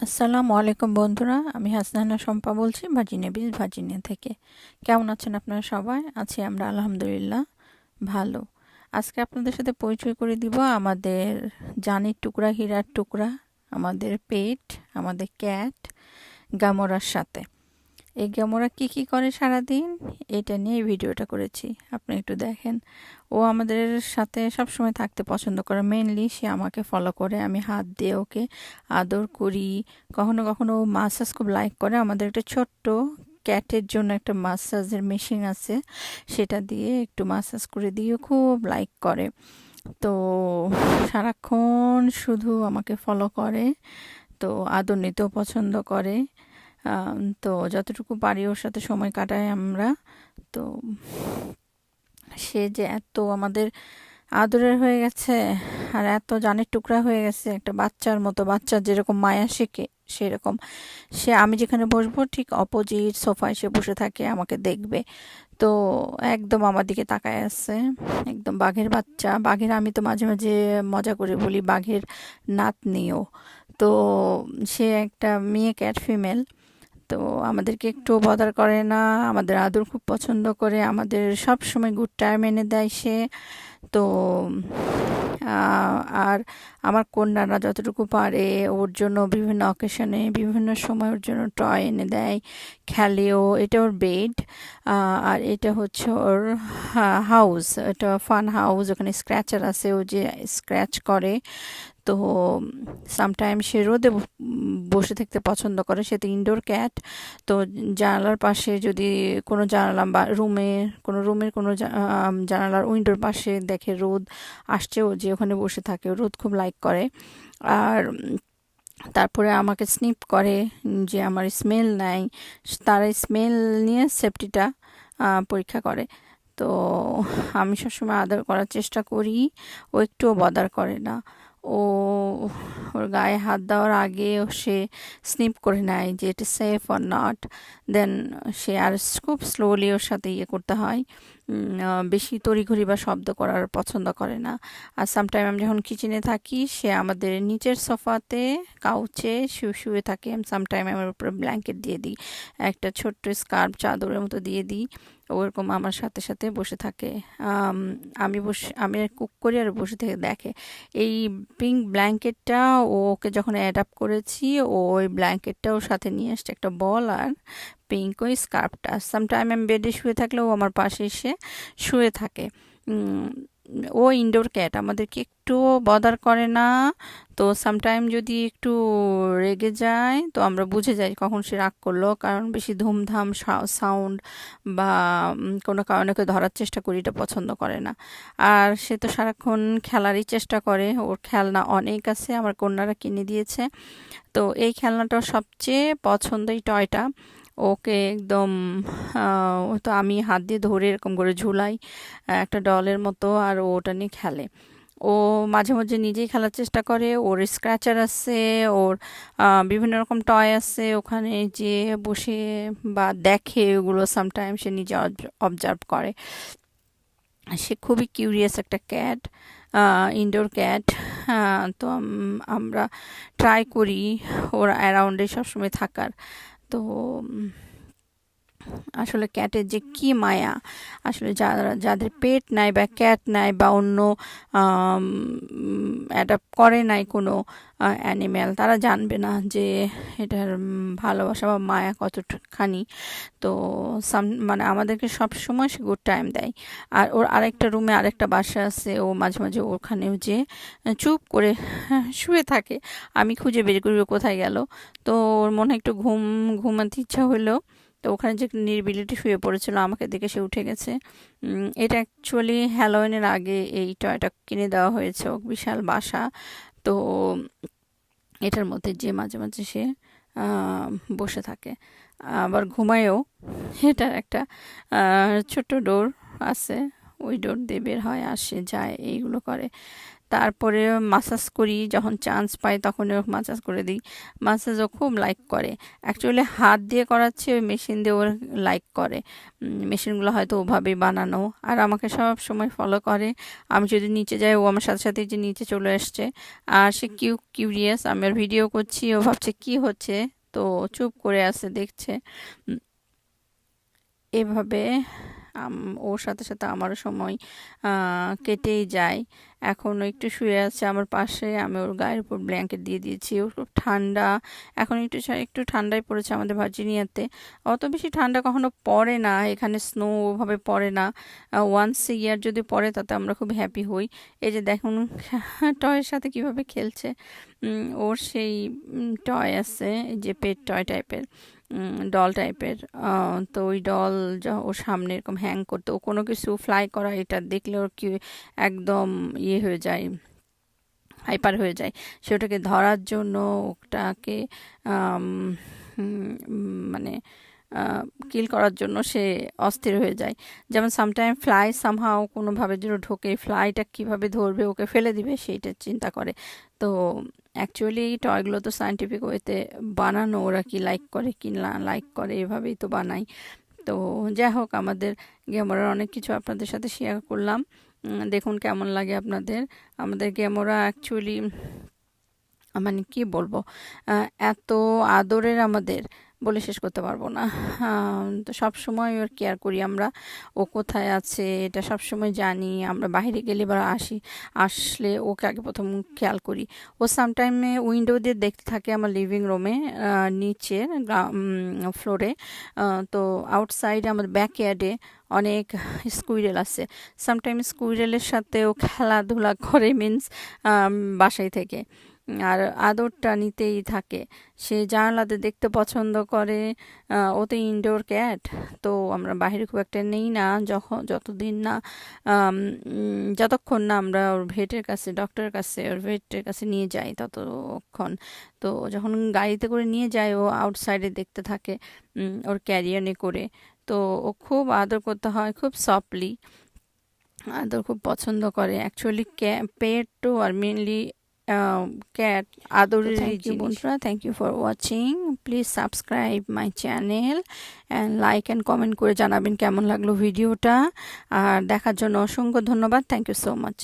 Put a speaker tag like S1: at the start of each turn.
S1: আসসালামু আলাইকুম বন্ধুরা, আমি হাসনানা শম্পা বলছি ভার্জিনিয়া বিচ ভার্জিনিয়া থেকে। কেমন আছেন আপনারা সবাই? আছি আমরা আলহামদুলিল্লাহ ভালো। আজকে আপনাদের সাথে পরিচয় করে দিব আমাদের জানির টুকরা, হীরার টুকরা, আমাদের পেট, আমাদের ক্যাট, গামরার সাথে। এই গ্যামোরা কি কি করে সারাদিন? এটা নিয়ে ভিডিওটা করেছি। আপনি একটু দেখেন। ও আমাদের সাথে সব সময় থাকতে পছন্দ করে। মেনলি সে আমাকে ফলো করে। আমি হাত দিয়ে ওকে আদর করি। কখনো কখনো ও মাসাজ খুব লাইক করে। আমাদের একটা ছোট্ট ক্যাটের জন্য একটা মাসাজের মেশিন আছে। সেটা দিয়ে একটু মাসাজ করে দিয়ে খুব লাইক করে। তো সারাক্ষণ শুধু আমাকে ফলো করে। তো আদর নিতেও পছন্দ করে। তো যতটুকু পারি ওর সাথে সময় কাটাই আমরা। তো সে যে এত আমাদের আদরের হয়ে গেছে আর এত জানের টুকরা হয়ে গেছে, একটা বাচ্চার মতো, বাচ্চার যেরকম মায়া শেখে সেরকম। সে, আমি যেখানে বসবো ঠিক অপোজিট সোফায় সে বসে থাকে, আমাকে দেখবে। তো একদম আমার দিকে তাকায় আছে, একদম বাঘের বাচ্চা। বাঘের আমি তো মাঝে মাঝে মজা করে বলি বাঘের নাতনিও। তো সে একটা মেয়ে, ক্যাট ফিমেল। তো আমাদেরকে একটু বদার করে না, আমাদের আদর খুব পছন্দ করে, আমাদের সব সময় গুড টাইম এনে দেয় সে। তো আর আমার কন্যারা যতটুকু পারে ওর জন্য বিভিন্ন অকেশনে বিভিন্ন সময় ওর জন্য টয় এনে দেয়, খেলেও, এটা ওর বেড আর এটা হচ্ছে ওর হাউস এটা ফান হাউস ওখানে স্ক্র্যাচার আছে, ও যে স্ক্র্যাচ করে, তো সামটাইম সে রোদে বসে থাকতে পছন্দ করে, সে তো ইনডোর ক্যাট তো জানালার পাশে যদি কোনো জানালা বা রুমে কোনো রুমের কোনো জানালার উইন্ডোর পাশে দেখে রোদ আসছে, ও যে ওখানে বসে থাকে রোদ খুব লাইক করে। আর তারপরে আমাকে স্নিপ করে যে আমার স্মেল নাই, তারা স্মেল নিয়ে সেফটিটা পরীক্ষা করে। তো আমি সবসময় আদর করার চেষ্টা করি, ও একটুও বদার করে না। ও, ওর গায়ে হাত দেওয়ার আগে সে স্নিপ করে নেয় যে এটা সেফ অর নট দেন সে আর খুব স্লোলি ওর সাথে ইয়ে করতে হয়। বেশি তড়িঘড়ি বা শব্দ করার পছন্দ করে না। আর সামটাইম আমি যখন কিচেনে থাকি, সে আমাদের নিচের সোফাতে কাউচে শুয়ে শুয়ে থাকে। আমি সামটাইম আমার উপরে ব্ল্যাঙ্কেট দিয়ে দিই। একটা ছোট্ট স্কার্ফ চাদরের মতো দিয়ে দিই। ওরকম আমার সাথে সাথে বসে থাকে। আমি বসে, আমি কুক করি আর বসে থেকে দেখে। এই পিঙ্ক ব্ল্যাঙ্কেটটা ওকে যখন অ্যাডাপ্ট করেছি, ও ওই ব্ল্যাঙ্কেটটা ওর সাথে নিয়ে আসছে একটা বল আর পিঙ্ক ওই স্কার্ফটা সামটাইম আমি বেডে শুয়ে থাকলেও আমার পাশে এসে শুয়ে থাকে। ও ইনডোর ক্যাট আমাদেরকে একটু বদার করে না। তো সামটাইম যদি একটু রেগে যায়, তো আমরা বুঝে যাই কখন সে রাগ করল। কারণ বেশি ধুমধাম সাউন্ড বা কোনো কারণে কেউ ধরার চেষ্টা করি এটা পছন্দ করে না। আর সে তো সারাক্ষণ খেলারই চেষ্টা করে। ওর খেলনা অনেক আছে, আমার কন্যারা কিনে দিয়েছে। তো এই খেলনাটা সবচেয়ে পছন্দ এই টয়টা ওকে একদম তো আমি হাত দিয়ে ধরে এরকম করে ঝুলাই একটা ডলের মতো আর ওটা নিয়ে খেলে। ও মাঝে মাঝে নিজেই খেলার চেষ্টা করে, ওর স্ক্র্যাচার আছে, ওর বিভিন্ন রকম টয় আছে, ওখানে যে বসে বা দেখে ওগুলো সামটাইম সে নিজে অবজার্ভ করে। সে খুবই কিউরিয়াস একটা ক্যাট ইনডোর ক্যাট তো আমরা ট্রাই করি, ওর অ্যারাউন্ডে সবসময় থাকার। তো আসলে ক্যাটের যে কি মায়া, আসলে যারা যাদের পেট নাই বা ক্যাট নাই বা অন্য অ্যাডাপ্ট করে নাই কোনো অ্যানিম্যাল, তারা জানবে না যে এটার ভালোবাসা বা মায়া কতখানি তো সাম মানে আমাদেরকে সব সময় সে গুড টাইম দেয়। আর ওর আরেকটা রুমে আরেকটা বাসা আছে, ও মাঝে মাঝে ওখানেও যে চুপ করে শুয়ে থাকে। আমি খুঁজে বের করি কোথায় গেল। তো ওর মনে একটু ঘুম, ঘুমাতে ইচ্ছা হলো। তো ওখানে যে নির্বিলিটি শুয়ে পড়েছিল, আমাকে দেখে সে উঠে গেছে। এটা অ্যাকচুয়ালি হ্যালোয়েনের আগে এই টয়টা কিনে দেওয়া হয়েছে বিশাল বাসা। তো এটার মধ্যে যে মাঝে মাঝে সে বসে থাকে। আবার ঘুমায়ও। এটার একটা ছোট্ট ডোর আছে। ওই ডোর দিয়ে বের হয় আসে যায়, এইগুলো করে। তারপরে মাসাজ করি, যখন চান্স পাই তখন ওর মাসাজ করে দিই। মাসাজও খুব লাইক করে। অ্যাকচুয়ালি হাত দিয়ে করাচ্ছে, ওই মেশিন দিয়ে ওর লাইক করে। মেশিনগুলো হয়তো ওভাবেই বানানো। আর আমাকে সব সময় ফলো করে। আমি যদি নিচে যাই, ও আমার সাথে সাথে যে নিচে চলে আসছে। আর সে কিউ কিউরিয়াস আমি আর ভিডিও করছি, ও ভাবছে কি হচ্ছে? তো চুপ করে আছে, দেখছে। এভাবে ওর সাথে সাথে আমারও সময় কেটেই যায়। এখন একটু শুয়ে আছে আমার পাশে, আমি ওর গায়ের উপর ব্ল্যাঙ্কেট দিয়ে দিয়েছি। ওর খুব ঠান্ডা। এখন একটু একটু ঠান্ডাই পড়েছে আমাদের ভার্জিনিয়াতে। অত বেশি ঠান্ডা কখনো পড়ে না, এখানে স্নো ওভাবে পড়ে না। ওয়ান্স ইয়ার যদি পড়ে তাতে আমরা খুব হ্যাপি হই। এই যে দেখুন টয়ের সাথে কীভাবে খেলছে। ওর সেই টয় আছে যে পেট টয় টাইপের ডল টাইপের তো ওই ডল ওর সামনে এরকম হ্যাং করতো। ও কোনো কিছু ফ্লাই করা, এটা দেখলে ওর কি একদম ইয়ে হয়ে যায় হাইপার হয়ে যায়। সেটাকে ধরার জন্য ওটাকে মানে কিল করার জন্য সে অস্থির হয়ে যায়। যেমন সামটাইম ফ্লাই সামহাও কোনোভাবে যেন ঢোকে ফ্লাইটা কীভাবে ধরবে, ওকে ফেলে দিবে, সেইটা চিন্তা করে। তো অ্যাকচুয়ালি এই টয়গুলো তো সায়েন্টিফিক ওয়েতে বানানো, ওরা কি লাইক করে, কি না লাইক করে, এভাবেই তো বানাই। তো যাই হোক, আমাদের গেমরার অনেক কিছু আপনাদের সাথে শেয়ার করলাম। দেখুন কেমন লাগে আপনাদের। আমাদের গেমরা অ্যাকচুয়ালি মানে কি বলব এত আদরের আমাদের। বলে শেষ করতে পারব না। তো সব সময় ওর কেয়ার করি আমরা। ও কোথায় আছে এটা সব সময় জানি। আমরা বাইরে গেলে বা আসি, আসলে ওকে আগে প্রথম খেয়াল করি। ও সামটাইমে উইন্ডো দিয়ে দেখতে থাকে আমার লিভিং রুমে নিচে ফ্লোরে তো আউটসাইডে আমার ব্যাকয়ার্ডে অনেক স্কুইরেল আছে। সামটাইম স্কুইরেলের সাথেও খেলাধুলা করে মিন্স বাসায় থেকে। আর আদরটা নিতেই থাকে। সে জানালাতে দেখতে পছন্দ করে ও তো ইনডোর ক্যাট তো আমরা বাইরে খুব একটা নেই না। যখন যতদিন না যতক্ষণ না আমরা ওর ভেটের কাছে ডক্টরের কাছে, ওর ভেটের কাছে নিয়ে যাই ততক্ষণ। তো যখন গাড়িতে করে নিয়ে যায়, ও আউটসাইডে দেখতে থাকে ওর ক্যারিয়ারে করে। তো ও খুব আদর করতে হয়, খুব সফটলি আদর খুব পছন্দ করে। অ্যাকচুয়ালি পেট টু আর মেনলি cat আদরের বন্ধুরা thank you for watching please subscribe my channel and like and comment করে জানাবেন কেমন লাগল ভিডিওটা। আর দেখার জন্য অসংখ্য ধন্যবাদ। Thank you so much